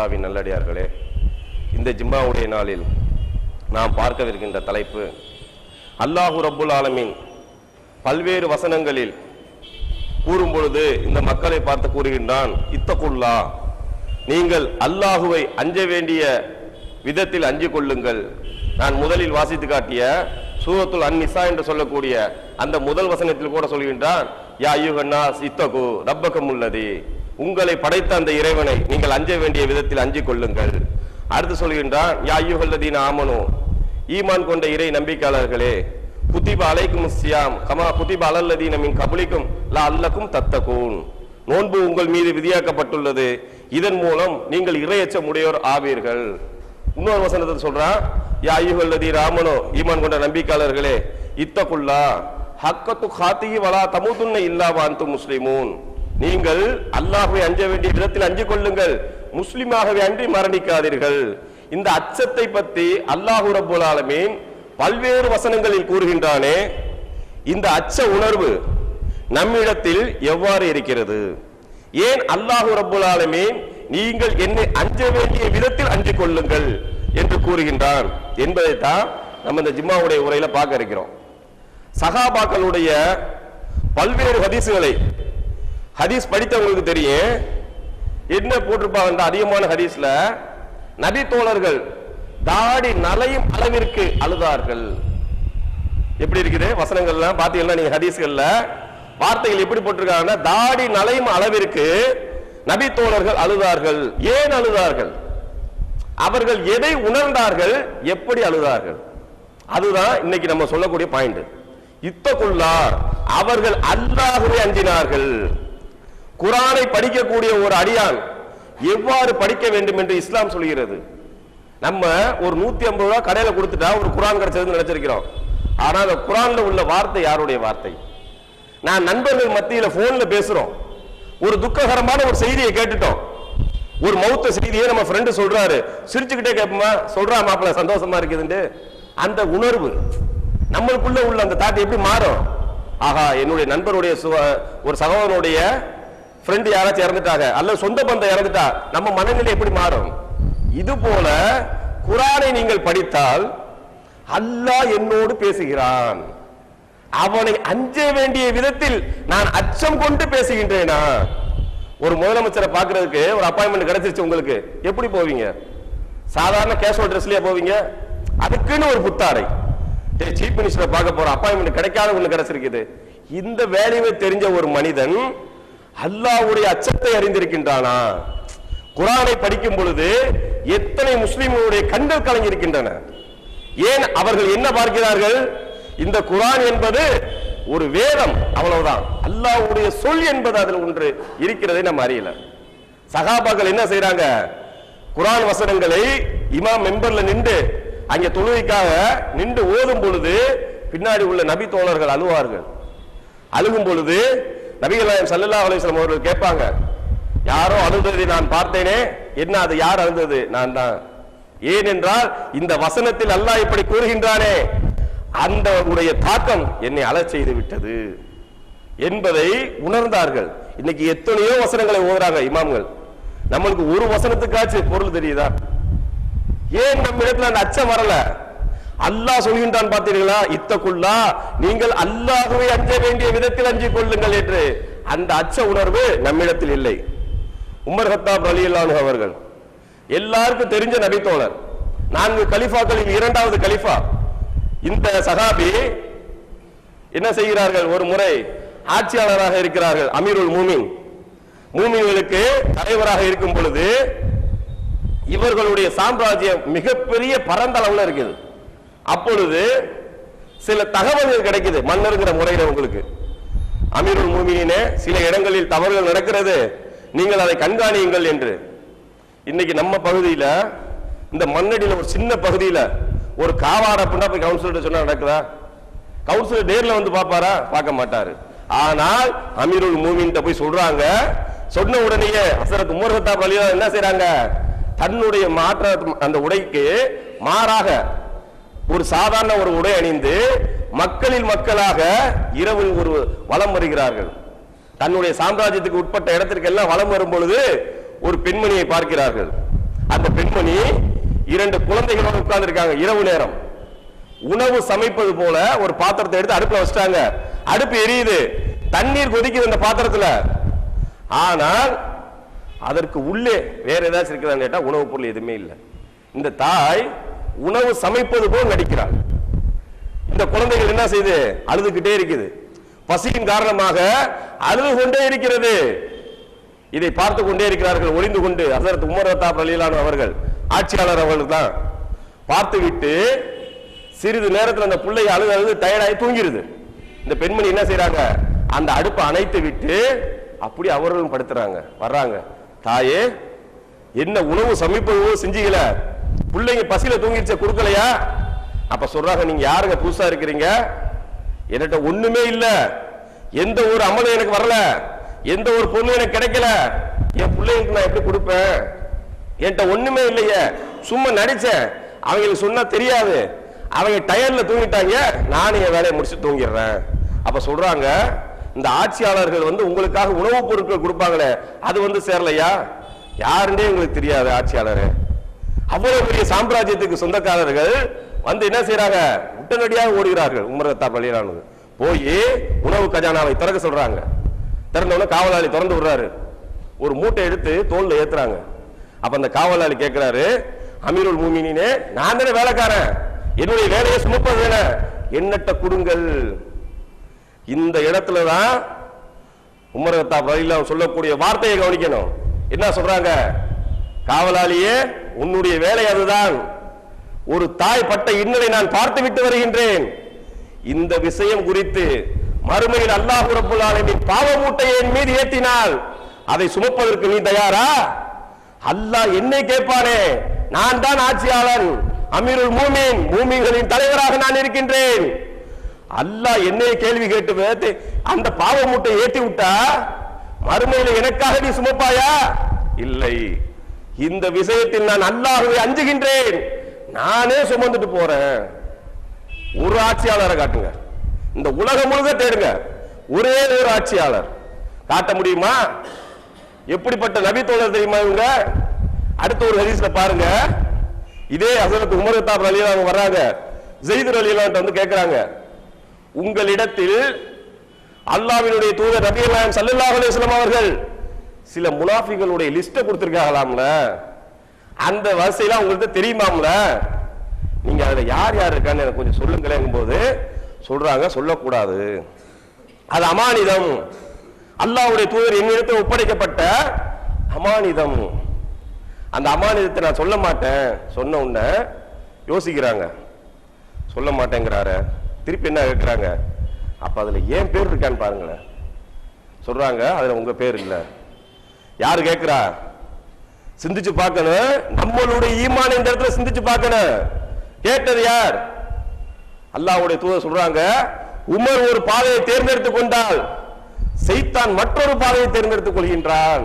அல்லாவின் நல்லடியார்களே இந்த ஜிம்மாவுடைய நாளில் நாம் பார்க்கவிருக்கின்ற தலைப்பு அல்லாஹு ரப்புல் ஆலமின் பல்வேறு வசனங்களில் கூறும் பொழுது இந்த மக்களை பார்த்து கூறுகின்றான் இத்தகுல்லா நீங்கள் அல்லாஹுவை அஞ்ச வேண்டிய விதத்தில் அஞ்சு கொள்ளுங்கள். நான் முதலில் வாசித்து காட்டிய சூரத்துல் அந்நிசா என்று சொல்லக்கூடிய அந்த முதல் வசனத்தில் கூட சொல்கின்றான் யா ஐயுகன்னா இத்தகு ரப்பகம் உள்ளது. உங்களை படைத்த அந்த இறைவனை நீங்கள் அஞ்ச வேண்டிய விதத்தில் அஞ்சிக் கொள்ளுங்கள். அடுத்து சொல்கின்றான் யா ஆமனோ ஈமான் கொண்ட இறை நம்பிக்கையாளர்களே குத்திப அலைக்கும் சியாம் கமா புதிப அலல்லதீன மின் கபலிக்கும் லா அல்லக்கும் தத்தகூன். நோன்பு உங்கள் மீது விதியாக்கப்பட்டுள்ளது. இதன் மூலம் நீங்கள் இறையச்சம் உடையோர் ஆவீர்கள். இன்னொரு வசனத்தை சொல்றான் யா ஐயுகல்லதி ராமனோ ஈமான் கொண்ட நம்பிக்கையாளர்களே இத்தகுல்லா ஹக்கத்து காத்திகி வலா தமுதுன்ன இல்லா வாந்து முஸ்லிமூன். நீங்கள் அல்லாஹுவை அஞ்ச வேண்டிய விதத்தில் அஞ்சு கொள்ளுங்கள். முஸ்லிமாகவே அன்றி மரணிக்காதீர்கள். இந்த அச்சத்தை பற்றி அல்லாஹு ரபுல் ஆலமீன் பல்வேறு வசனங்களில் கூறுகின்றானே. இந்த அச்ச உணர்வு நம்மிடத்தில் எவ்வாறு இருக்கிறது? ஏன் அல்லாஹு ரபுல் ஆலமீன் நீங்கள் என்னை அஞ்ச வேண்டிய விதத்தில் அஞ்சு கொள்ளுங்கள் என்று கூறுகின்றான் என்பதைத்தான் நம்ம இந்த ஜிம்மாவுடைய உரையில பார்க்க இருக்கிறோம். சகாபாக்களுடைய பல்வேறு ஹதீசுகளை ஹதீஸ் படித்தவங்களுக்கு தெரியும். என்ன போட்டிருப்பாங்க அதிகமான ஹதீஸ்ல? நபி தோழர்கள் தாடி நலையும் அளவிற்கு அழுதார்கள். எப்படி இருக்குது? வசனங்கள்லாம் பாத்தீங்கன்னா நீங்க ஹதீஸ்கள்ல வார்த்தைகள் எப்படி போட்டிருக்காங்கன்னா தாடி நலையும் அளவிற்கு நபி தோழர்கள் அழுதார்கள். ஏன் அழுதார்கள்? அவர்கள் எதை உணர்ந்தார்கள்? எப்படி அழுதார்கள்? அதுதான் இன்னைக்கு நம்ம சொல்லக்கூடிய பாயிண்ட் இத்தகுல்லார் அவர்கள் அல்லாகவே அஞ்சினார்கள். குரானை படிக்கக்கூடிய ஒரு அடியான் எவ்வாறு படிக்க வேண்டும் என்று இஸ்லாம் சொல்கிறது? நம்ம ஒரு நூத்தி ஐம்பது ரூபா கடையில கொடுத்துட்டா ஒரு குரான் கிடைச்சதுன்னு நினைச்சிருக்கிறோம். ஆனா அந்த குரான்ல உள்ள வார்த்தை யாருடைய வார்த்தை? நான் நண்பர்கள் மத்தியில போன்ல பேசுறோம். ஒரு துக்ககரமான ஒரு செய்தியை கேட்டுட்டோம். ஒரு மௌத்த செய்தியை நம்ம ஃப்ரெண்டு சொல்றாரு. சிரிச்சுக்கிட்டே கேட்போமா? சொல்றா மாப்பிள்ள சந்தோஷமா இருக்குதுண்டு அந்த உணர்வு நம்மளுக்குள்ள உள்ள அந்த தாட் எப்படி மாறும்? ஆஹா என்னுடைய நண்பருடைய ஒரு சகோதரனுடைய ஃப்ரெண்டு யாராச்சும் இறந்துட்டாங்க. அல்லது சொந்த பந்தம் இறந்துட்டா நம்ம மனநிலை எப்படி மாறும்? இது போல குரானை நீங்கள் படித்தால் அல்லாஹ் என்னோடு பேசுகிறான். அவனை அஞ்ச வேண்டிய விதத்தில் நான் அச்சம் கொண்டு பேசுகின்றேனா? ஒரு முதலமைச்சரை பார்க்கிறதுக்கு ஒரு அப்பாயின்மெண்ட் கிடைச்சிருச்சு உங்களுக்கு. எப்படி போவீங்க? சாதாரண கேஷுவல் ட்ரெஸ்லயே போவீங்க? அதுக்குன்னு ஒரு புத்தாடை. சீஃப் மினிஸ்டரை பார்க்க போற அப்பாயின்மெண்ட் கிடைக்காத ஒண்ணு கிடைச்சிருக்குது. இந்த வேலையை தெரிஞ்ச ஒரு மனிதன் அல்லாஹ்வுடைய அச்சத்தை அறிந்திருக்கின்றானா? குரானை படிக்கும் பொழுது எத்தனை முஸ்லிம்களுடைய கண்கள் கலங்கியிருக்கின்றன. ஏன் அவர்கள் என்ன பார்க்கிறார்கள்? இந்த குரான் என்பது ஒரு வேதம் அவ்வளவுதான். அல்லாஹ்வுடைய சொல் என்பது அதில் ஒன்று இருக்கிறதை நம்ம அறியல. சகாபாக்கள் என்ன செய்யறாங்க குரான் வசனங்களை இமாம் மெம்பர்ல நின்று அங்க தொழுகைக்காக நின்று ஓதும் பொழுது பின்னாடி உள்ள நபி தோழர்கள் அழுவார்கள். அழுகும் பொழுது நபிகள் சல்லல்லா அலிஸ்லாம் அவர்கள் கேட்பாங்க யாரோ அழுததை நான் பார்த்தேனே? என்ன அது? யார் அழுந்தது? நான் தான். ஏனென்றால் இந்த வசனத்தில் அல்லாஹ் இப்படி கூறுகின்றானே அந்த உடைய தாக்கம் என்னை அழ செய்து விட்டது என்பதை உணர்ந்தார்கள். இன்னைக்கு எத்தனையோ வசனங்களை ஓதுறாங்க இமாம்கள். நம்மளுக்கு ஒரு வசனத்துக்காச்சு பொருள் தெரியுதா? ஏன் நம்ம இடத்துல அந்த அச்சம் வரல? அல்லாஹ் சொல்கின்றான் பார்த்தீர்களா? இத்தக்குள்ளா நீங்கள் அல்லாஹுவை அஞ்ச வேண்டிய விதத்தில் அஞ்சு கொள்ளுங்கள் என்று. அந்த அச்ச உணர்வு நம்மிடத்தில் இல்லை. உமர் ஹத்தாப் ரலியல்லாஹு அவர்கள். எல்லாருக்கும் தெரிஞ்ச நபித்தோழர். நான்கு கலிஃபாக்களில் இரண்டாவது கலிஃபா. இந்த சகாபி என்ன செய்கிறார்கள்? ஒரு முறை ஆட்சியாளராக இருக்கிறார்கள் அமீருல் மூமின். மூமின்களுக்கு தலைவராக இருக்கும் பொழுது இவர்களுடைய சாம்ராஜ்யம் மிகப்பெரிய பரந்த இருக்குது. அப்பொழுது சில தகவல்கள் கிடைக்குது மன்னருங்கிற முறையில உங்களுக்கு. அமீருல் மூமினே சில இடங்களில் தவறுகள் நடக்கிறது. நீங்கள் அதை கண்காணியுங்கள் என்று. இன்னைக்கு நம்ம பகுதியில இந்த மண்ணடியில் ஒரு சின்ன பகுதியில ஒரு காவாட அப்படின்னா போய் கவுன்சிலர் சொன்னா நடக்குதா? கவுன்சிலர் நேர்ல வந்து பாப்பாரா பார்க்க மாட்டாரு. ஆனால் அமீருல் மூமின் போய் சொல்றாங்க சொன்ன உடனேயே ஹசரத் உமர் ஹத்தாப் அலியா என்ன செய்றாங்க? தன்னுடைய மாற்ற அந்த உடைக்கு மாறாக ஒரு சாதாரண ஒரு உடை அணிந்து மக்களில் மக்களாக இரவில் ஒரு வலம் வருகிறார்கள். தன்னுடைய சாம்ராஜ்யத்துக்கு உட்பட்ட இடத்திற்கு எல்லாம் வலம் வரும் பொழுது ஒரு பெண்மணியை பார்க்கிறார்கள். அந்த பெண்மணி இரண்டு குழந்தைகளோடு உட்கார்ந்து இருக்காங்க இரவு நேரம். உணவு சமைப்பது போல ஒரு பாத்திரத்தை எடுத்து அடுப்புல வச்சிட்டாங்க. அடுப்பு எரியுது. தண்ணீர் கொதிக்குது அந்த பாத்திரத்துல. ஆனால் அதற்கு உள்ளே வேற ஏதாச்சும் இருக்கிறான்னு கேட்டா உணவுப் பொருள் எதுவுமே இல்லை. இந்த தாய் உணவு சமைப்பது போல் நடிக்கிறாள். இந்த குழந்தைகள் என்ன செய்யுது அழுதுகிட்டே இருக்குது. பசியின் காரணமாக அழுது கொண்டே இருக்கிறது. இதை பார்த்து கொண்டே இருக்கிறார்கள் ஒளிந்து கொண்டு. ஹசரத் உமர் ரத்தாப் அலிலான் அவர்கள் ஆட்சியாளர் அவர்கள் தான். பார்த்துவிட்டு சிறிது நேரத்தில் அந்த பிள்ளை அழுது அழுது டயர்டாகி தூங்கிடுது இந்த பெண்மணி என்ன செய்யறாங்க அந்த அடுப்பை அணைத்து விட்டு அப்படி அவர்களும் படுத்துறாங்க வர்றாங்க. தாயே என்ன உணவு சமைப்பது செஞ்சீங்கள? பிள்ளைங்க பசியில தூங்கிடுச்ச கொடுக்கலையா? அப்ப சொல்றாங்க நீங்க யாருங்க? புதுசா இருக்கிறீங்க? என்கிட்ட ஒண்ணுமே இல்ல. எந்த ஒரு அமலும் எனக்கு வரல. எந்த ஒரு பொருளும் எனக்கு கிடைக்கல. என் பிள்ளைங்களுக்கு நான் எப்படி கொடுப்பேன்? என்கிட்ட ஒண்ணுமே இல்லையே. சும்மா நடிச்சேன். அவங்களுக்கு சொன்னா தெரியாது. அவங்க டயர்ல தூங்கிட்டாங்க. நானும் என் வேலையை முடிச்சு தூங்கிடுறேன். அப்ப சொல்றாங்க இந்த ஆட்சியாளர்கள் வந்து உங்களுக்காக உணவுப் பொருட்கள் கொடுப்பாங்களே அது வந்து சேரலையா? யாருன்னே உங்களுக்கு தெரியாது ஆட்சியாளர். அவ்வளவு பெரிய சாம்ராஜ்யத்துக்கு சொந்தக்காரர்கள் வந்து என்ன செய்யறாங்க உடனடியாக ஓடுகிறார்கள். உமரத்தா பள்ளியிலானது போய் உணவு கஜானாவை திறக்க சொல்றாங்க. திறந்தவொடனே காவலாளி திறந்து விடுறாரு. ஒரு மூட்டை எடுத்து தோல்ல ஏத்துறாங்க. அப்ப அந்த காவலாளி கேட்கிறாரு அமீருல் மூமினினே நான் தானே வேலைக்காரன். என்னுடைய வேலையை சுமப்பது தானே. என்னட்ட கொடுங்கள். இந்த இடத்துல தான் உமரத்தா வழியில சொல்லக்கூடிய வார்த்தையை கவனிக்கணும். என்ன சொல்றாங்க? காவலாளியே உன்னுடைய வேலை அதுதான். ஒரு தாய் பட்ட இன்னலை நான் பார்த்து விட்டு வருகின்றேன். இந்த விஷயம் குறித்து மறுமையில் அல்லாஹ் ரப்புல் ஆலமீன் பாவ மூட்டையை என் மீது ஏற்றினால் அதை சுமப்பதற்கு நீ தயாரா? அல்லாஹ் என்னை கேட்பானே. நான் தான் ஆட்சியாளன். அமீருல் மூமின் மூமின்களின் தலைவராக நான் இருக்கின்றேன். அல்லாஹ் என்னைய கேள்வி கேட்டு அந்த பாவ மூட்டை ஏற்றி விட்டா? மறுமையில எனக்காக நீ சுமப்பாயா? இல்லை. இந்த விஷயத்தில் நான் அல்லாஹ்வை அஞ்சுகின்றேன். நானே சுமந்துட்டு போறேன். ஒரு ஆட்சியாளரை காட்டுங்க. இந்த உலகம் முழுக்க தேடுங்க. ஒரே ஒரு ஆட்சியாளர். காட்ட முடியுமா? எப்படிப்பட்ட நபி தோழர் தெரியுமா இவங்க? அடுத்த ஒரு ஹதீஸ்ல பாருங்க. இதே ஹசரத் உமர் தாப் அவங்க வர்றாங்க. ஜெயிது அலிலான்ட்டு வந்து கேட்கிறாங்க உங்களிடத்தில் அல்லாவினுடைய தூதர் நபி நாயகம் ஸல்லல்லாஹு அலிஸ்லாம் அவர்கள் சில முனாஃபிகளுடைய லிஸ்ட்டை கொடுத்துருக்காங்களாம்ல? அந்த வரிசையெல்லாம் உங்களுக்கு தெரியுமாம்ல? நீங்க அதுல யார் யார் இருக்கான்னு எனக்கு கொஞ்சம் சொல்லுங்களேங்கும் போது சொல்றாங்க சொல்லக்கூடாது. அது அமானிதம். அல்லாவுடைய தூதர் என்னிடத்தில் ஒப்படைக்கப்பட்ட அமானிதம். அந்த அமானிதத்தை நான் சொல்ல மாட்டேன். சொன்ன உடனே யோசிக்கிறாங்க. சொல்ல மாட்டேங்கிறாரு. திருப்பி என்ன கேட்குறாங்க அப்போ அதில் ஏன் பேர் இருக்கான்னு பாருங்களேன். சொல்றாங்க அதில் உங்கள் பேர் இல்லை. யாரு கேட்கிறா சிந்திச்சு பார்க்கணும். நம்மளுடைய ஈமான் இந்த இடத்துல சிந்திச்சு பார்க்கணும்? கேட்டது யார்? அல்லாவுடைய தூதர் சொல்றாங்க உமர் ஒரு பாதையை தேர்ந்தெடுத்துக் கொண்டால் செய்தான் மற்றொரு பாதையை தேர்ந்தெடுத்துக் கொள்கின்றான்.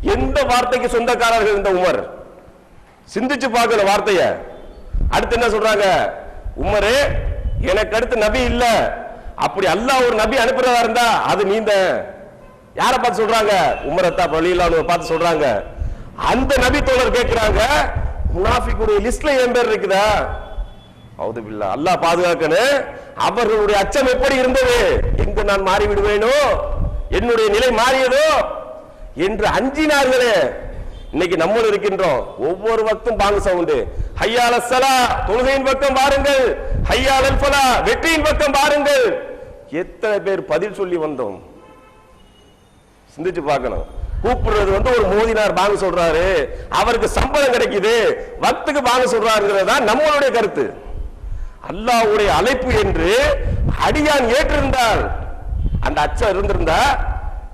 எந்த வார்த்தைக்கு சொந்தக்காரர்கள் இந்த உமர்? சிந்திச்சு பார்க்கணும் வார்த்தைய. அடுத்து என்ன சொல்றாங்க? உமரு எனக்கு அடுத்து நபி இல்ல. அப்படி அல்லாஹ் ஒரு நபி அனுப்புறதா இருந்தா அது நீந்த யார பார்த்து சொல்றாங்க? உமரத்தா பள்ளியிலான பார்த்து சொல்றாங்க. அந்த நபி தோழர் கேட்கிறாங்க முனாஃபிக்குடைய லிஸ்ட்ல என் பேர் இருக்குதா? அவுது பில்லா அல்லாஹ் பாதுகாக்கணும் அவர்களுடைய அச்சம் எப்படி இருந்தது? எங்கு நான் மாறி விடுவேனோ என்னுடைய நிலை மாறியதோ? என்று அஞ்சினார்களே. இன்னைக்கு நம்மளும் இருக்கின்றோம். ஒவ்வொரு வக்தும் பாங்கு சவுண்டு. ஹையால சலா தொழுகையின் பக்கம் பாருங்கள் ஹையால் ஃபலா வெற்றியின் பக்கம் பாருங்கள் எத்தனை பேர் பதில் சொல்லி வந்தோம்? சிந்திச்சு பார்க்கணும். கூப்பிடுறது வந்து ஒரு மோதினார் பாங்க சொல்றாரு. அவருக்கு சம்பளம் கிடைக்குது. வக்துக்கு பாங்க சொல்றாருங்கிறது தான் நம்மளுடைய கருத்து. அல்லாவுடைய அழைப்பு என்று அடியான் ஏற்றிருந்தால் அந்த அச்சம் இருந்திருந்தா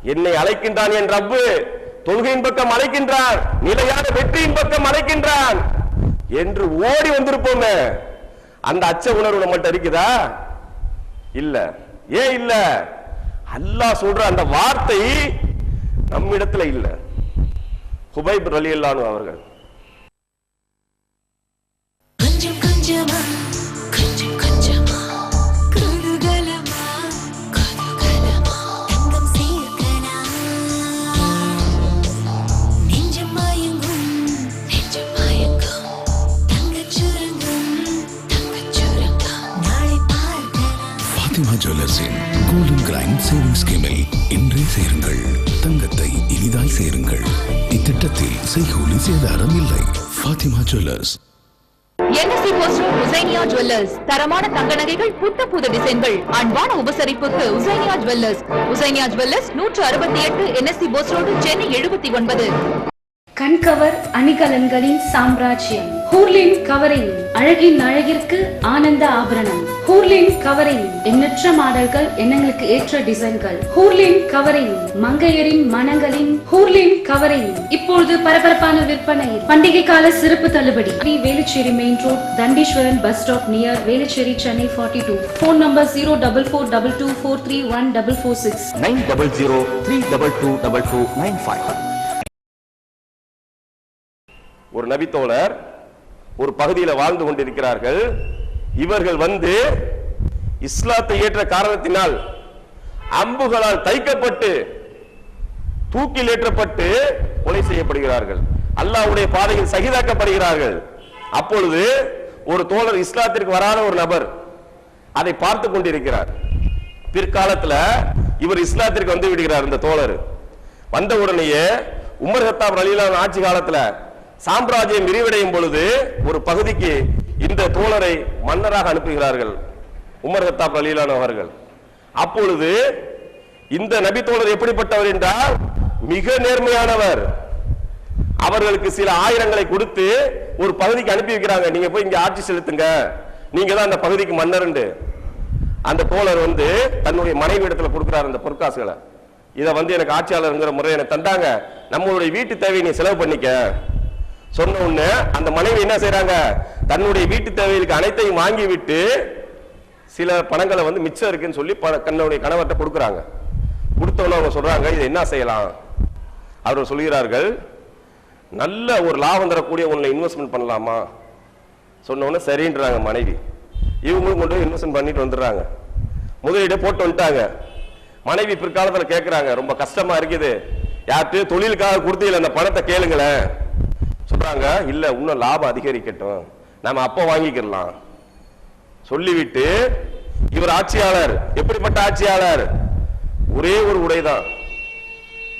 என்னை அழைக்கின்றான் என் ரப்பு. தொழுகையின் பக்கம் அழைக்கின்றான் நிலையான வெற்றியின் பக்கம் அழைக்கின்றான் என்று ஓடி வந்திருப்போமே. அந்த அச்ச உணர்வு நம்மள்ட்ட இருக்குதா? இல்ல. ஏன் இல்ல? அல்லாஹ் சொல்ற அந்த வார்த்தை நம்மிடத்துல இல்லை. ஹுபைப் ரலியல்லானு அவர்கள். ஜுவல்லர்ஸின் கோல்டன் கிரைண்ட் சேவிங் ஸ்கீமில் இன்றே சேருங்கள். தங்கத்தை எளிதாய் சேருங்கள். இத்திட்டத்தில் செய்கூலி சேதாரம் இல்லை. Fathima jewellers. NSC post Husainiya jewellers தரமான தங்க நகைகள் புத்த புது டிசைன்கள். அன்பான உபசரிப்புக்கு உசைனியா ஜுவல்லர்ஸ் உசைனியா ஜுவல்லர்ஸ் நூற்று அறுபத்தி எட்டு என்எஸ்சி போஸ் ரோடு சென்னை எழுபத்தி ஒன்பது. கண்கவர் அணிகலன்களின் சாம்ராஜ்யம். ஹூர்லின் கவரிங் அழகின் அழகிற்கு ஆனந்த ஆபரணம். ஹூர்லின் கவரிங் எண்ணற்ற மாடல்கள் எண்ணங்களுக்கு ஏற்ற டிசைன்கள். ஹூர்லின் கவரிங் மங்கையரின் மனங்களின் ஹூர்லின் கவரிங் இப்பொழுது பரபரப்பான விற்பனை. பண்டிகை கால சிறப்பு தள்ளுபடி. Velachery main road Dandeeswaran bus stop near Velachery Chennai forty two phone number zero double four double two four three one double four six nine double zero three double two double two nine five. ஒரு நபித்தோழர் ஒரு பகுதியில் வாழ்ந்து கொண்டிருக்கிறார்கள். இவர்கள் வந்து இஸ்லாத்தை ஏற்ற காரணத்தினால் அம்புகளால் தைக்கப்பட்டு தூக்கில் ஏற்றப்பட்டு கொலை செய்யப்படுகிறார்கள். அல்லாஹ்வுடைய பாதையில் சகிதாக்கப்படுகிறார்கள். அப்பொழுது ஒரு தோழர் இஸ்லாத்திற்கு வராத ஒரு நபர் அதை பார்த்து கொண்டிருக்கிறார். பிற்காலத்தில் இவர் இஸ்லாத்திற்கு வந்து விடுகிறார் இந்த தோழர். வந்த உடனேயே உமர் ஹத்தாப் ரலீலான் ஆட்சி காலத்தில் சாம்ராஜ்யம் விரிவடையும் பொழுது ஒரு பகுதிக்கு இந்த தோழரை மன்னராக அனுப்புகிறார்கள் உமர் ஹத்தாப் ரலீலான் அவர்கள். அப்பொழுது இந்த நபி தோழர் எப்படிப்பட்டவர் என்றால் மிக நேர்மையானவர். அவர்களுக்கு சில ஆயிரங்களை கொடுத்து ஒரு பகுதிக்கு அனுப்பி வைக்கிறாங்க. நீங்க போய் இங்க ஆட்சி செலுத்துங்க. நீங்க தான் அந்த பகுதிக்கு மன்னர்ண்டு அந்த தோழர் வந்து தன்னுடைய மனைவி இடத்துல கொடுக்கிறார் அந்த பொற்காசுகளை. இதை வந்து எனக்கு ஆட்சியாளருங்கிற முறை எனக்கு தந்தாங்க. நம்மளுடைய வீட்டு தேவையை நீ செலவு பண்ணிக்க. சொன்ன உடனே அந்த மனைவி என்ன செய்யறாங்க தன்னுடைய வீட்டு தேவைகளுக்கு அனைத்தையும் வாங்கி விட்டு சில பணங்களை வந்து மிச்சம் இருக்குன்னு சொல்லி தன்னுடைய கணவர்கிட்ட கொடுக்குறாங்க. கொடுத்தவொன்னே அவங்க சொல்றாங்க இதை என்ன செய்யலாம்? அவர் சொல்கிறார்கள் நல்ல ஒரு லாபம் தரக்கூடிய உன்னை இன்வெஸ்ட்மெண்ட் பண்ணலாமா? சொன்ன சரின்றாங்க மனைவி. இவங்களும் கொண்டு போய் இன்வெஸ்ட்மெண்ட் பண்ணிட்டு வந்துடுறாங்க. முதலீடு போட்டு வந்துட்டாங்க. மனைவி பிற்காலத்தில் கேட்குறாங்க ரொம்ப கஷ்டமா இருக்குது. யார்கிட்டயும் தொழிலுக்காக கொடுத்தீங்கள அந்த பணத்தை கேளுங்களேன். சொல்றாங்க இல்ல இன்னும் லாபம் அதிகரிக்கட்டும். நாம அப்ப வாங்கிக்கிடலாம். சொல்லிவிட்டு இவர் ஆட்சியாளர். எப்படிப்பட்ட ஆட்சியாளர்? ஒரே ஒரு உடைதான்.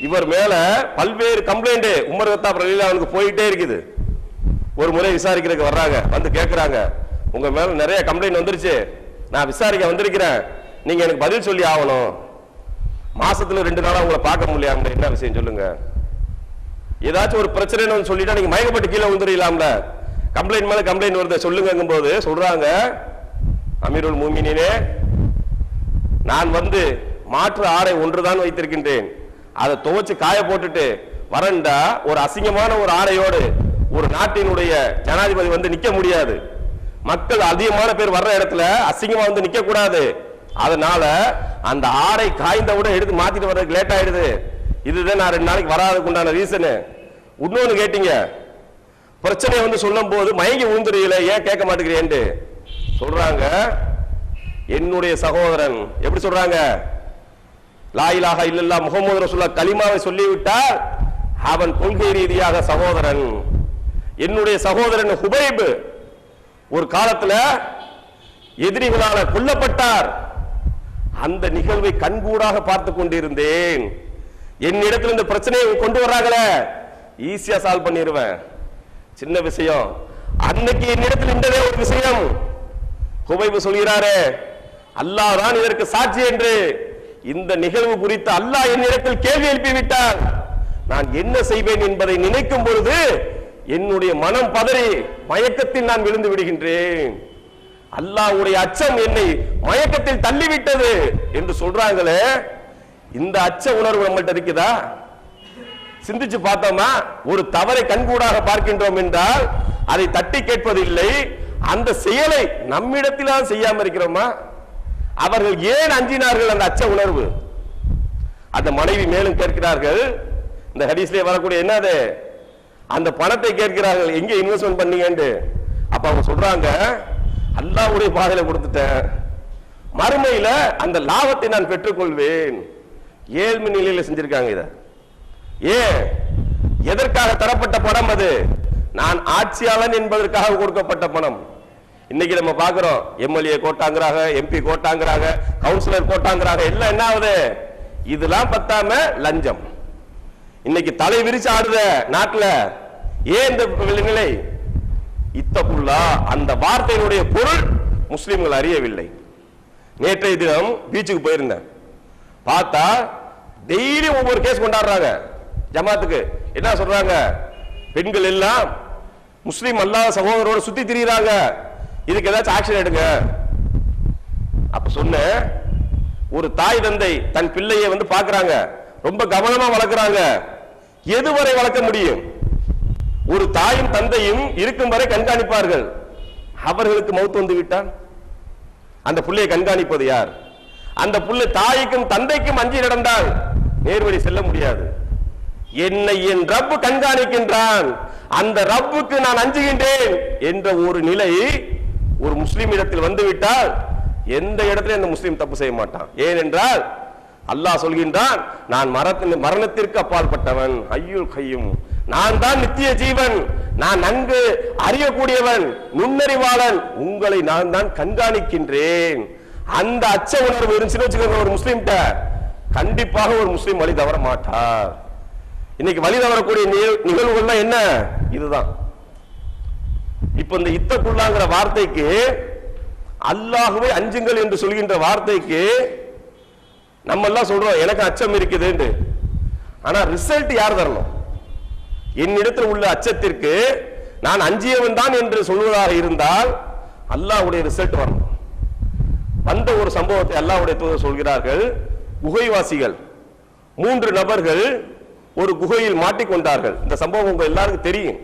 இவர் மேல பல்வேறு கம்ப்ளைண்ட் உமர் கத்தாப் போயிட்டே இருக்குது. ஒரு முறை விசாரிக்கிறதுக்கு வர்றாங்க. வந்து கேட்கிறாங்க உங்க மேல நிறைய கம்ப்ளைண்ட் வந்துருச்சு. நான் விசாரிக்க வந்திருக்கிறேன். நீங்க எனக்கு பதில் சொல்லி ஆகணும். மாசத்துல ரெண்டு நாளா உங்களை பார்க்க முடியாம என்ன விஷயம் சொல்லுங்க. ஏதாச்சும் ஒரு பிரச்சனைன்னு வந்து சொல்லிட்டா நீங்க மயக்கப்பட்டு கீழே வந்துடலாம்ல கம்ப்ளைண்ட் மேல கம்ப்ளைண்ட் வருது. சொல்லுங்கும் போது சொல்றாங்க அமீருல் மூமினினே நான் வந்து மாற்று ஆடை ஒன்றுதான் வைத்திருக்கின்றேன். அதை துவைச்சு காய போட்டுட்டு வரண்டா ஒரு அசிங்கமான ஒரு ஆடையோடு ஒரு நாட்டினுடைய ஜனாதிபதி வந்து நிக்க முடியாது. மக்கள் அதிகமான பேர் வர்ற இடத்துல அசிங்கமா வந்து நிக்க கூடாது அதனால அந்த ஆடை காய்ந்தவுடன் எடுத்து மாத்திட்டு வர்றதுக்கு லேட் ஆயிடுது. இதுதான் நான் ரெண்டு நாளைக்கு வராதுக்கு உண்டான ரீசனு இன்னொன்று கேட்டீங்க. பிரச்சனையை வந்து சொல்லும் போது மயங்கி விழுந்துருக்கல ஏன் கேட்க மாட்டேங்கிறேன்ட்டு சொல்றாங்க. என்னுடைய சகோதரன். எப்படி சொல்றாங்க? லாயிலாக இல்லல்லா முகமது ரசூல்லா கலிமாவை சொல்லிவிட்டால் அவன் கொள்கை ரீதியாக சகோதரன். என்னுடைய சகோதரன் ஹுபைப் ஒரு காலத்துல எதிரிகளால் கொல்லப்பட்டார். அந்த நிகழ்வை கண்கூடாக பார்த்து கொண்டிருந்தேன். என்னிடத்துல இந்த பிரச்சனையை கொண்டு வர்றாங்களே? ஈஸியா சால்வ் பண்ணிடுவேன் சின்ன விஷயம். அன்னைக்கு என்னிடத்தில் இருந்ததே ஒரு விஷயம். குபைபு சொல்கிறாரே அல்லாஹ் தான் இதற்கு சாட்சி என்று. இந்த நிகழ்வு குறித்து அல்லாஹ் என்னிடத்தில் கேள்வி எழுப்பி விட்டார் நான் என்ன செய்வேன் என்பதை நினைக்கும் பொழுது என்னுடைய மனம் பதறி மயக்கத்தில் நான் விழுந்து விடுகின்றேன். அல்லாஹ்வுடைய அச்சம் என்னை மயக்கத்தில் தள்ளிவிட்டது என்று சொல்றாங்களே இந்த அச்ச உணர்வு நம்மள்ட்ட இருக்குதா? சிந்திச்சு பார்த்தோமா? ஒரு தவறை கண்கூடாக பார்க்கின்றோம் என்றால் அதை தட்டி கேட்பதில்லை. அந்த செயலை நம்மிடத்திலாவது செய்யாம இருக்கிறோமா? அவர்கள் ஏன் அஞ்சினார்கள் அந்த அச்ச உணர்வு? அந்த மனைவி மேலும் கேட்கிறார்கள் இந்த ஹதீஸ்லயே வரக்கூடிய என்னது அந்த பணத்தை கேட்கிறார்கள் எங்க இன்வெஸ்ட்மெண்ட் பண்ணீங்கன்னு அப்ப அவங்க சொல்றாங்க அல்லாவுடைய பாதையில கொடுத்துட்டேன். மறுமையில அந்த லாபத்தை நான் பெற்றுக்கொள்வேன். ஏழ்மை நிலையில செஞ்சிருக்காங்க இத. ஏன் எதற்காக தரப்பட்ட பணம் அது? நான் ஆட்சியாளன் என்பதற்காக கொடுக்கப்பட்ட பணம். இன்னைக்கு நம்ம பாக்குறோம் எம்எல்ஏ கோட்டாங்கிறாங்க எம்பி கோட்டாங்கிறாங்க கவுன்சிலர் கோட்டாங்கிறாங்க எல்லாம் என்ன ஆகுது? இதெல்லாம் பத்தாம லஞ்சம். இன்னைக்கு தலை விரிச்சு ஆடுத நாட்டுல ஏன் இந்த நிலை? இத்தகுல்லா அந்த வார்த்தையினுடைய பொருள் முஸ்லிம்கள் அறியவில்லை. நேற்றைய தினம் பீச்சுக்கு போயிருந்தேன். பார்த்தா டெய்லி ஒவ்வொரு கேஸ் கொண்டாடுறாங்க. ஜமாத்துக்கு என்ன சொல்றாங்க? பெண்கள் எல்லாம் முஸ்லீம் அல்லாத சகோதரோட சுத்தி திரியுறாங்க. இதுக்கு ஏதாச்சும் ஆக்ஷன் எடுங்க. அப்ப சொன்ன ஒரு தாய் தந்தை தன் பிள்ளையை வந்து பாக்குறாங்க ரொம்ப கவனமா வளர்க்குறாங்க. எதுவரை வளர்க்க முடியும்? ஒரு தாயும் தந்தையும் இருக்கும் வரை கண்காணிப்பார்கள். அவர்களுக்கு மௌத்து வந்து விட்டால் அந்த பிள்ளையை கண்காணிப்பது யார்? அந்த புள்ளு தாய்க்கும் தந்தைக்கும் அஞ்சி நடந்தால் நேர்வழி செல்ல முடியாது. என்னை என் ரப்பு கண்காணிக்கின்றான். அந்த ரப்புக்கு நான் அஞ்சுகின்றேன் என்ற ஒரு நிலை ஒரு முஸ்லீம் இடத்தில் வந்துவிட்டால் எந்த இடத்துல அந்த முஸ்லீம் தப்பு செய்ய மாட்டான். ஏனென்றால் அல்லாஹ் சொல்கின்றான் நான் மரத்தின் மரணத்திற்கு அப்பாற்பட்டவன். ஐயோ கையும். நான் தான் நித்திய ஜீவன். நான் நன்கு அறியக்கூடியவன் நுண்ணறிவாளன். உங்களை நான் தான் கண்காணிக்கின்றேன். அந்த அச்ச உணர்வு இருந்துச்சுன்னு வச்சுக்கோங்க ஒரு முஸ்லீம்கிட்ட. கண்டிப்பாக ஒரு முஸ்லீம் வழி தவற மாட்டார். இன்னைக்கு வழி தவறக்கூடிய நிகழ்வுகள்லாம் என்ன? இதுதான். இப்ப இந்த இத்தக்குள்ளாங்கிற வார்த்தைக்கு அல்லாகவே அஞ்சுங்கள் என்று சொல்கின்ற வார்த்தைக்கு நம்ம எல்லாம் சொல்றோம் எனக்கு அச்சம் இருக்குதுன்னு ஆனா ரிசல்ட் யார் தரணும்? என்னிடத்தில் உள்ள அச்சத்திற்கு நான் அஞ்சியவன் தான் என்று சொல்வதாக இருந்தால் அல்லாஹ்வுடைய ரிசல்ட் வரணும். அந்த ஒரு சம்பவத்தை அல்லாவுடைய தூதர் சொல்கிறார்கள். குகைவாசிகள் மூன்று நபர்கள் ஒரு குகையில் மாட்டிக்கொண்டார்கள். இந்த சம்பவம் உங்க எல்லாருக்கும் தெரியும்.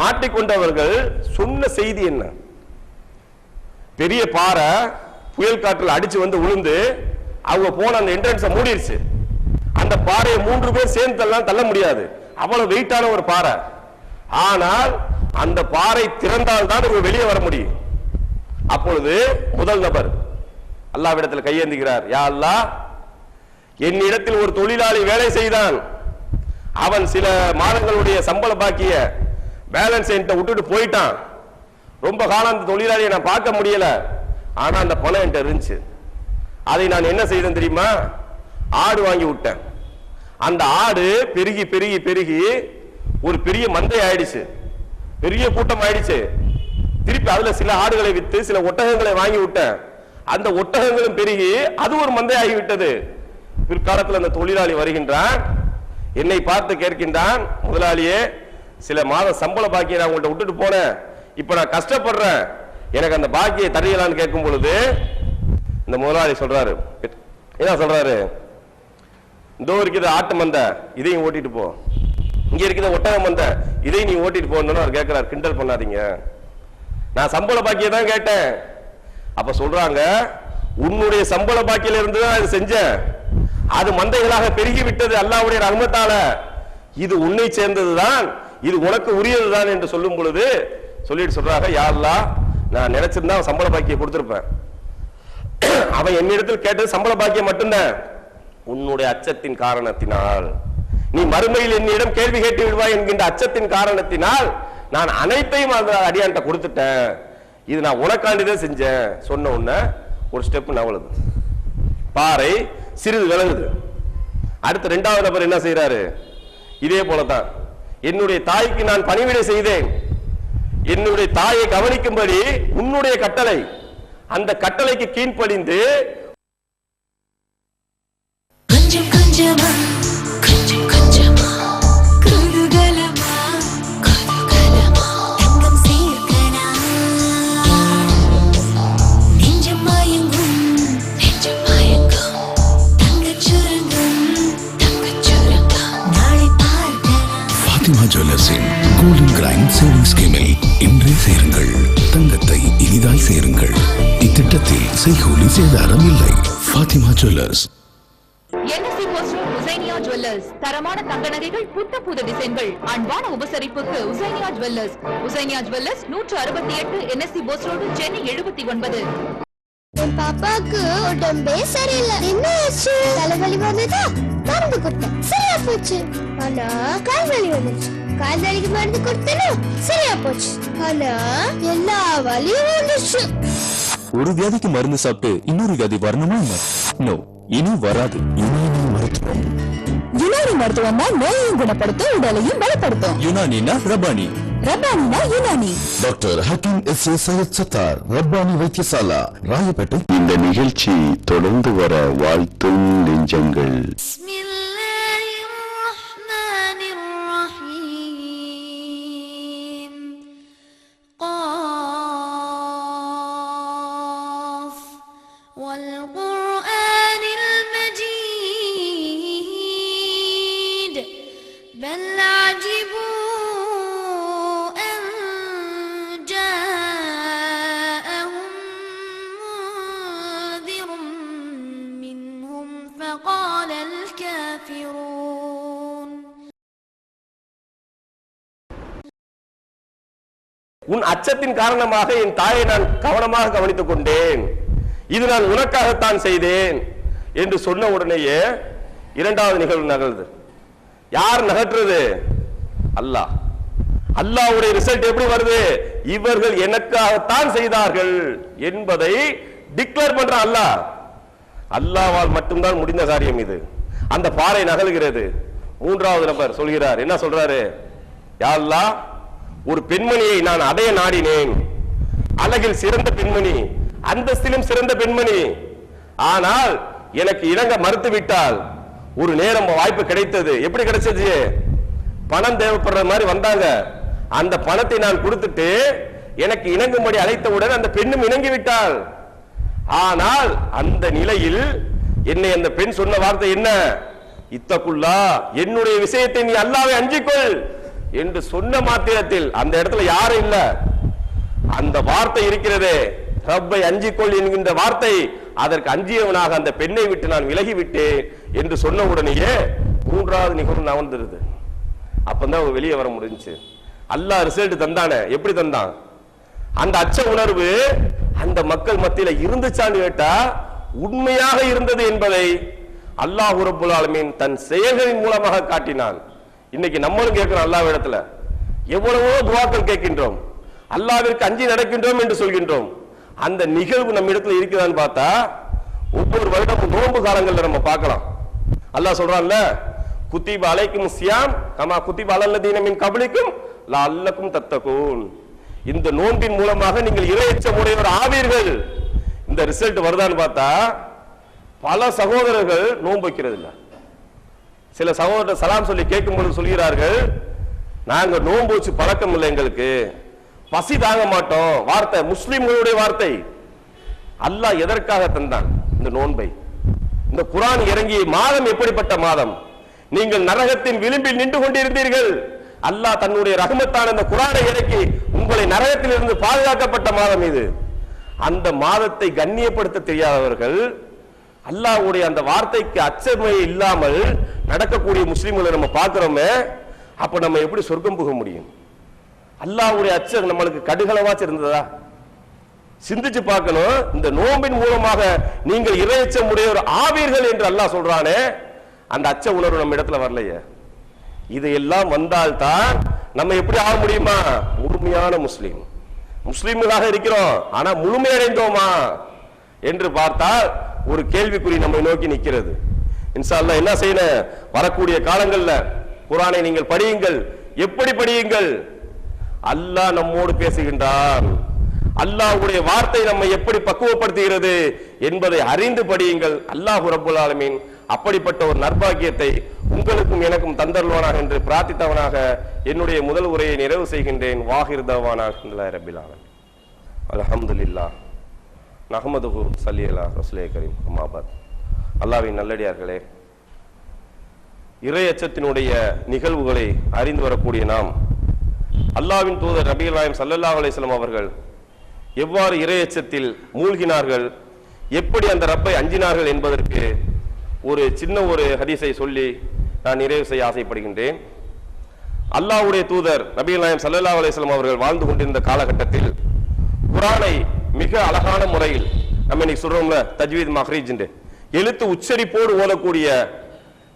மாட்டிக்கொண்டவர்கள் சொன்ன செய்தி என்ன? பெரிய பாறை புயல் காற்றில் அடிச்சு வந்து விழுந்து அவங்க போன அந்த என்ட்ரன்ஸை மூடிடுச்சு அந்த பாறையை மூன்று பேர் சேர்ந்து தள்ளலாம் தள்ள முடியாது. அவ்வளவு வெயிட்டான ஒரு பாறை. ஆனால் அந்த பாறை திறந்தால் தான் இவங்க வெளியே வர முடியும். அப்பொழுது முதல் நபர் அல்லாவிடத்தில் கையேந்துகிறார் யா அல்லா என்னிடத்தில் ஒரு தொழிலாளி வேலை செய்தான். அவன் சில மாதங்களுடைய சம்பள பாக்கிய பேலன்ஸ் என்கிட்ட விட்டுட்டு போயிட்டான். ரொம்ப காலம் அந்த தொழிலாளியை நான் பார்க்க முடியல. ஆனா அந்த பணம் என்கிட்ட இருந்துச்சு. அதை நான் என்ன செய்தேன் தெரியுமா? ஆடு வாங்கி விட்டேன். அந்த ஆடு பெருகி பெருகி பெருகி ஒரு பெரிய மந்தை ஆயிடுச்சு. பெரிய கூட்டம் ஆயிடுச்சு. திருப்பி அதுல சில ஆடுகளை வித்து சில ஒட்டகங்களை வாங்கி விட்டேன். அந்த ஒட்டகங்களும் பெருகி அது ஒரு மந்தையாகிவிட்டது பிற்காலத்தில் அந்த தொழிலாளி வருகின்றான். என்னை பார்த்து கேட்கின்றான் முதலாளியே சில மாத சம்பள பாக்கியை நான் உங்கள்ட்ட விட்டுட்டு போனேன். இப்ப நான் கஷ்டப்படுறேன். எனக்கு அந்த பாக்கியை தருகலான்னு கேட்கும் பொழுது இந்த முதலாளி சொல்றாரு. என்ன சொல்றாரு? இதோ இருக்கிற ஆட்டு மந்த. இதையும் ஓட்டிட்டு போ. இங்க இருக்கிற ஒட்டக மந்த. இதையும் நீ ஓட்டிட்டு போன்னு அவர் கேட்கிறார். கிண்டல் பண்ணாதீங்க. நான் சம்பள பாக்கியை தான் கேட்டேன். அப்ப சொல்றாங்க உன்னுடைய சம்பள பாக்கியில இருந்து தான் அது செஞ்சேன். அது மந்தைகளாக பெருகி விட்டது அல்லாஹ்வுடைய இது உன்னை சேர்ந்ததுதான் இது உனக்கு உரியதுதான் என்று சொல்லும் பொழுது சொல்லிட்டு சொல்றாங்க யா நான் நினைச்சிருந்தா சம்பள பாக்கியை கொடுத்திருப்பேன். அவன் என்னிடத்தில் கேட்டது சம்பள பாக்கியம் மட்டும்தான். உன்னுடைய அச்சத்தின் காரணத்தினால். நீ மறுமையில் என்னிடம் கேள்வி கேட்டு விடுவாய் என்கின்ற அச்சத்தின் காரணத்தினால் நான் அனைத்தையும் அந்த அடியான்ட்ட கொடுத்துட்டேன். இது நான் உனக்காண்டிதான் செஞ்சேன் சொன்ன உடனே ஒரு ஸ்டெப் நவலுது பாறை சிறிது விலகுது. அடுத்து ரெண்டாவது நபர் என்ன செய்யறாரு இதே போலதான் என்னுடைய தாய்க்கு நான் பணிவிடை செய்தேன். என்னுடைய தாயை கவனிக்கும்படி உன்னுடைய கட்டளை. அந்த கட்டளைக்கு கீழ்ப்படிந்து கொஞ்சம் கொஞ்சமா செய்கூலி சேதாரம் இல்லை Fathima jewellers NSC post Husainiya jewellers தரமான தங்க நகைகள் புத்த புது டிசைன்கள். அன்பான உபசரிப்புக்கு உசைனியா ஜுவல்லர்ஸ் உசைனியா ஜுவல்லர்ஸ் நூற்று அறுபத்தி எட்டு என்எஸ்சி போஸ் ரோடு சென்னை எழுபத்தி ஒன்பது. என் பாப்பாக்கு உடம்பே சரியில்லை. என்ன ஆச்சு? தலைவலி வந்ததா? மருந்து கொடுத்தேன். சரியா போச்சு. ஆனா கால் வலி வந்துச்சு கால் வலிக்கு மருந்து கொடுத்தேனா? சரியா போச்சு. ஆனா எல்லா வலி வந்துச்சு ஒரு வியாதிக்கு மருந்து சாப்பிட்டு இன்னொரு வியாதி வரணுமா என்ன? நோ இனி வராது. யுனானி மருத்துவம். யுனானி மருத்துவம்னா நோயையும் குணப்படுத்தும் உடலையும் பலப்படுத்தும். யுனானினா Rabbani ரபானினா Unani. Doctor Hakeem S A Syed Sattar Rabbani Vaidyasala Royapettah. இந்த நிகழ்ச்சி தொடர்ந்து வர வாழ்த்தும் நெஞ்சங்கள். உன் அச்சத்தின் காரணமாக என் தாயை நான் கவனமாக கவனித்துக் கொண்டேன். இது நான் உனக்காகத்தான் செய்தேன் என்று சொன்ன உடனேயே இரண்டாவது நிகழ்வு நகழ்து யார் நகற்றுறது அல்லாஹ். அல்லாஹ்வுடைய ரிசல்ட் எப்படி வருது? இவர்கள் எனக்காகத்தான் செய்தார்கள் என்பதை டிக்ளேர் பண்றான் அல்லாஹ். அல்லாவால் மட்டும்தான் முடிந்த காரியம் இது. அந்த பாறை நகல்கிறது. மூன்றாவது நபர் சொல்கிறார் என்ன சொல்றாரு? யா அல்லாஹ் ஒரு பெண்மணியை நான் அடைய நாடினேன். அழகில் சிறந்த பெண்மணி அந்தஸ்திலும் சிறந்த பெண்மணி. ஆனால் எனக்கு இணங்க மறுத்து விட்டால் ஒரு நேரம் வாய்ப்பு கிடைத்தது. எப்படி கிடைச்சது? பணம் தேவைப்படுற மாதிரி வந்தாங்க. அந்த பணத்தை நான் கொடுத்துட்டு எனக்கு இணங்கும்படி அழைத்தவுடன் அந்த பெண்ணும் இணங்கி விட்டாள் ஆனால் அந்த நிலையில் என்னை அந்த பெண் சொன்ன வார்த்தை என்ன? இத்தக்குள்ளா என்னுடைய விஷயத்தை நீ அல்லாவை அஞ்சிக்கொள். என்று சொன்ன மாத்திரத்தில் அந்த இடத்துல யாரும் இல்ல. அந்த வார்த்தை இருக்கிறதே. ரப்பை அஞ்சிக்கொள் என்கின்ற வார்த்தை. அதற்கு அஞ்சியவனாக அந்த பெண்ணை விட்டு நான் விலகி விட்டேன் என்று சொன்ன உடனேயே மூன்றாவது நிகழ்வு நவந்துருது அப்பந்தான் அவர் வெளியே வர முடிஞ்சுச்சு அல்லாஹ் ரிசல்ட் தந்தானே. எப்படி தந்தான்? அந்த அச்ச உணர்வு அந்த மக்கள் மத்தியில இருந்துச்சான்னு கேட்டா உண்மையாக இருந்தது என்பதை அல்லாஹ் ரப்புல் தன் செயல்களின் மூலமாக காட்டினான். இன்னைக்கு நம்மளும் கேட்கிறோம் அல்லாஹ் இடத்துல எவ்வளவோ துவாக்கள் கேட்கின்றோம் அல்லாவிற்கு அஞ்சி நடக்கின்றோம் என்று சொல்கின்றோம். அந்த நிகழ்வு நம்ம இடத்துல இருக்குதான்னு பார்த்தா ஒவ்வொரு வருடமும் நோன்பு காலங்களில் நம்ம பார்க்கலாம். அல்லாஹ் சொல்றான்ல குத்திப அலைக்கும் சியாம் கமா குத்திப அலல்ல தீனமின் கபலிக்கும் அல்லக்கும் தத்தகூன். இந்த நோன்பின் மூலமாக நீங்கள் இரையச்சம் உடையவர் ஆவீர்கள். இந்த ரிசல்ட் வருதான்னு பார்த்தா பல சகோதரர்கள் நோன்பு வைக்கிறது இல்லை சில சகோதரர் சலாம் சொல்லி கேட்கும்போது சொல்கிறார்கள் நாங்க நோன்பு வச்சு பழக்கம் இல்லை எங்களுக்கு. பசி தாங்க மாட்டோம். வார்த்தை முஸ்லிம்களுடைய வார்த்தை. அல்லாஹ் எதற்காக தந்தான் இந்த நோன்பை? இந்த குரான் இறங்கிய மாதம் எப்படிப்பட்ட மாதம்? நீங்கள் நரகத்தின் விளிம்பில் நின்று கொண்டிருந்தீர்கள். அல்லாஹ் தன்னுடைய ரகமத்தான இந்த குரானை இறக்கி உங்களை நரகத்தில் இருந்து பாதுகாக்கப்பட்ட மாதம் இது. அந்த மாதத்தை கண்ணியப்படுத்த தெரியாதவர்கள் அல்லாவுடைய அந்த வார்த்தைக்கு அச்சமே இல்லாமல் நடக்கக்கூடிய முஸ்லீம்களை நம்ம பார்க்கிறோமே அப்ப நம்ம எப்படி சொர்க்கம் புக முடியும்? அல்லாஹ்வுடைய அச்சம் நம்மளுக்கு கடுகளவாச்சு இருந்ததா? சிந்திச்சு பார்க்கணும். இந்த நோம்பின் மூலமாக நீங்கள் இறையச்சம் உடையவர் ஆவீர்கள் என்று அல்லாஹ் சொல்றானே அந்த அச்ச உணர்வு நம்ம இடத்துல வரலையே. இதையெல்லாம் வந்தால்தான் நம்ம எப்படி ஆக முடியுமா? முழுமையான முஸ்லீம். முஸ்லீம்களாக இருக்கிறோம் ஆனா முழுமையடைந்தோமா? என்று பார்த்தால் ஒரு கேள்விக்குறி நம்மை நோக்கி நிற்கிறது. இன்ஷா அல்லாஹ் என்ன செய்யணும் வரக்கூடிய காலங்களில் குரானை நீங்கள் படியுங்கள். எப்படி படியுங்கள்? அல்லாஹ் நம்மோடு பேசுகின்றான். அல்லாஹ்வுடைய வார்த்தை நம்மை எப்படி பக்குவப்படுத்துகிறது என்பதை அறிந்து படியுங்கள். அல்லாஹ் ரபுல் ஆலமீன் அப்படிப்பட்ட ஒரு நற்பாக்கியத்தை உங்களுக்கும் எனக்கும் தந்தருவானாக என்று பிரார்த்தித்தவனாக என்னுடைய முதல் உரையை நிறைவு செய்கின்றேன். வாஹிர் தவானாக அலமதுல்லா ஆலமீன் சல்லியலா ரசுலே கரீம் அம்மாபாத். அல்லாவின் நல்லடியார்களே இறையச்சத்தினுடைய நிகழ்வுகளை அறிந்து வரக்கூடிய நாம் அல்லாவின் தூதர் நபிகள் நாயம் சல்லல்லாஹு அலைஹிஸ்ஸலாம் அவர்கள் எவ்வாறு இறையச்சத்தில் மூழ்கினார்கள் எப்படி அந்த ரப்பை அஞ்சினார்கள் என்பதற்கு ஒரு சின்ன ஒரு ஹதீஸை சொல்லி நான் நிறைவு செய்ய ஆசைப்படுகின்றேன். அல்லாஹ்வுடைய தூதர் நபிகள் நாயம் சல்லல்லா அலைஹிஸ்ஸலாம் அவர்கள் வாழ்ந்து கொண்டிருந்த காலகட்டத்தில் குரானை மிக அழகான முறையில் நம்ம இன்னைக்கு சொல்றோம்ல தஜ்வீத் மஹ்ரீஜ் எழுத்து உச்சரிப்போடு ஓதக்கூடிய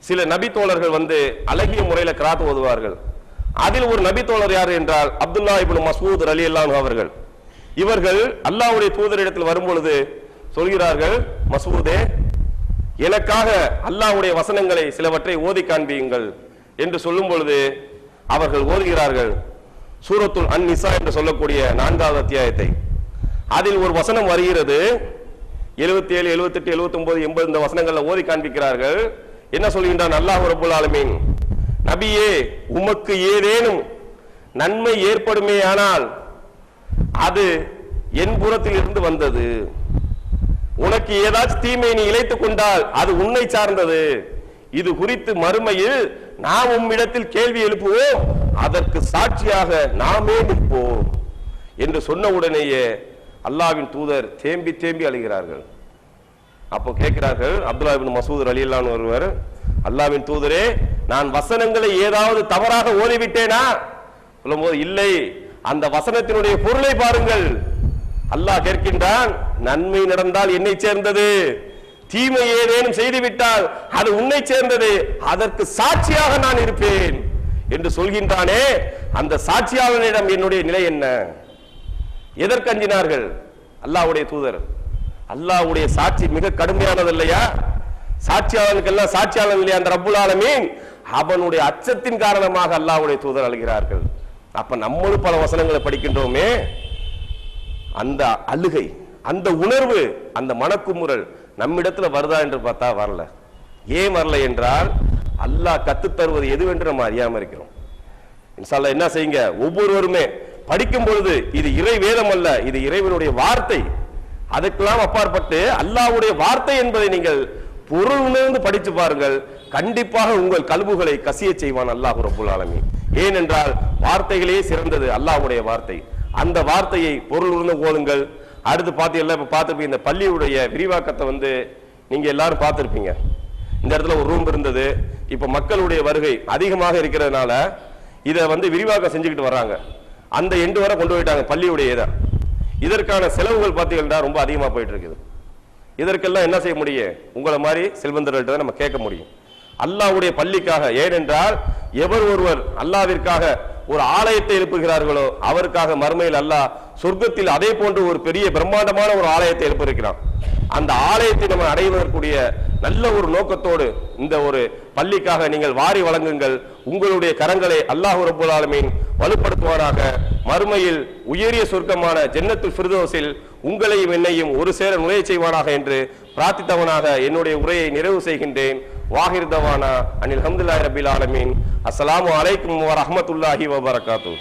சில நபி தோழர்கள் வந்து அழகிய முறையில கிராத் ஓதுவார்கள். அதில் ஒரு நபி தோழர் யார் என்றால் அப்துல்லா இபின் மசூத் அலி அல்லாஹ் அவர்கள். இவர்கள் அல்லாவுடைய தூதரிடத்தில் வரும்பொழுது சொல்கிறார்கள் மசூதே எனக்காக அல்லாஹ்வுடைய வசனங்களை சிலவற்றை ஓதி காண்பியுங்கள். என்று சொல்லும் பொழுது அவர்கள் ஓதுகிறார்கள் சூரத்துல் அன் நிசா என்று சொல்லக்கூடிய நான்காவது அத்தியாயத்தை. அதில் ஒரு வசனம் வருகிறது. எழுபத்தி ஏழு எழுபத்தெட்டு எழுபத்தொன்பது எண்பது இந்த வசனங்களில் ஓதி காண்பிக்கிறார்கள். என்ன சொல்கின்றான்? அல்லாஹ் ரபுல் ஆலமீன். நபியே உமக்கு ஏதேனும் நன்மை ஏற்படுமே ஆனால் அது என் புறத்தில் இருந்து வந்தது. உனக்கு ஏதாச்சும் தீமை நீ இழைத்துக் கொண்டால் அது உன்னை சார்ந்தது. இது குறித்து மறுமையில் நாம் உம்மிடத்தில் கேள்வி எழுப்புவோம். அதற்கு சாட்சியாக நாமே நிற்போம். என்று சொன்ன உடனேயே அல்லாவின் தூதர் தேம்பி தேம்பி அழுகிறார்கள். அப்போ கேட்கிறார்கள் அப்துல்லாபின் மசூத் அலியல்லான் ஒருவர் அல்லாவின் தூதரே நான் வசனங்களை ஏதாவது தவறாக ஓதிவிட்டேனா சொல்லும்போது இல்லை அந்த வசனத்தினுடைய பொருளை பாருங்கள். அல்லாஹ் கேட்கின்றான் நன்மை நடந்தால் என்னை சேர்ந்தது தீமை ஏதேனும் செய்துவிட்டால் அது உன்னை சேர்ந்தது அதற்கு சாட்சியாக நான் இருப்பேன். என்று சொல்கின்றானே அந்த சாட்சியாளனிடம் என்னுடைய நிலை என்ன? எதற்கு அஞ்சினார்கள் அல்லாஹ்வுடைய தூதர். அல்லாவுடைய சாட்சி மிக கடுமையானது இல்லையா? சாட்சியாளனுக்கெல்லாம் சாட்சியாளன் இல்லையா அந்த ரப்புல் ஆலமீன்? அவனுடைய அச்சத்தின் காரணமாக அல்லாஹ்வுடைய தூதர் அழுகிறார்கள். அப்ப நம்மளும் பல வசனங்களை படிக்கின்றோமே. அந்த அழுகை அந்த உணர்வு அந்த மனக்குமுறல் நம்மிடத்துல வருதா என்று பார்த்தா வரல. ஏன் வரல என்றால் அல்லாஹ் கத்து தருவது எதுவென்று நம்ம அறியாம இருக்கிறோம். இன்ஷால்லா என்ன செய்யுங்க? ஒவ்வொருவருமே படிக்கும் பொழுது இது இறை வேதம் அல்ல இது இறைவனுடைய வார்த்தை. அதுக்கெல்லாம் அப்பாற்பட்டு அல்லாஹ்வுடைய வார்த்தை என்பதை நீங்கள் பொருள் உணர்ந்து படித்து பாருங்கள். கண்டிப்பாக உங்கள் கல்புகளை கசிய செய்வான் அல்லாஹ் ரபுல் ஆலமீன். ஏனென்றால் வார்த்தைகளே சிறந்தது அல்லாஹ்வுடைய வார்த்தை. அந்த வார்த்தையை பொருள் உணர்ந்து ஓடுங்கள் அடுத்து பார்த்தீங்களா இப்போ பார்த்துருப்பீங்க இந்த பள்ளியுடைய விரிவாக்கத்தை வந்து நீங்கள் எல்லாரும் பார்த்துருப்பீங்க. இந்த இடத்துல ஒரு ரூம் இருந்தது. இப்போ மக்களுடைய வருகை அதிகமாக இருக்கிறதுனால இதை வந்து விரிவாக்கம் செஞ்சுக்கிட்டு வர்றாங்க அந்த எண்டு வரை கொண்டு போயிட்டாங்க பள்ளியுடைய இதை. இதற்கான செலவுகள் பார்த்தீங்கன்னா ரொம்ப அதிகமாக போயிட்டு இருக்குது இதற்கெல்லாம் என்ன செய்ய முடியும்? உங்களை மாதிரி செல்வந்தர்கள்ட்ட தான் நம்ம கேட்க முடியும். அல்லாஹ்வுடைய பள்ளிக்காக ஏனென்றால் எவர் ஒருவர் அல்லாவிற்காக ஒரு ஆலயத்தை எழுப்புகிறார்களோ அவருக்காக மறுமையில் அல்லாஹ் சொர்க்கத்தில் அதே போன்று ஒரு பெரிய பிரம்மாண்டமான ஒரு ஆலயத்தை எழுப்பியிருக்கிறான். அந்த ஆலயத்தை நம்ம அடைவதற்குரிய நல்ல ஒரு நோக்கத்தோடு இந்த ஒரு பள்ளிக்காக நீங்கள் வாரி வழங்குங்கள். உங்களுடைய கரங்களை அல்லாஹ் ரபுல் ஆலமீன் வலுப்படுத்துவாராக மறுமையில் உயரிய சொர்க்கமான ஜென்னத்துல் ஃபிர்தோஸில் உங்களையும் என்னையும் ஒரு சேர நுழைய செய்வானாக என்று பிரார்த்தித்தவனாக என்னுடைய உரையை நிறைவு செய்கின்றேன். வாஹிர் தவானா அனில் ஹம்துல்லாஹி ரபில் ஆலமீன். அஸ்லாம் வலைக்கும் வரமத்துல்லாஹி வபரகாத்துஹு.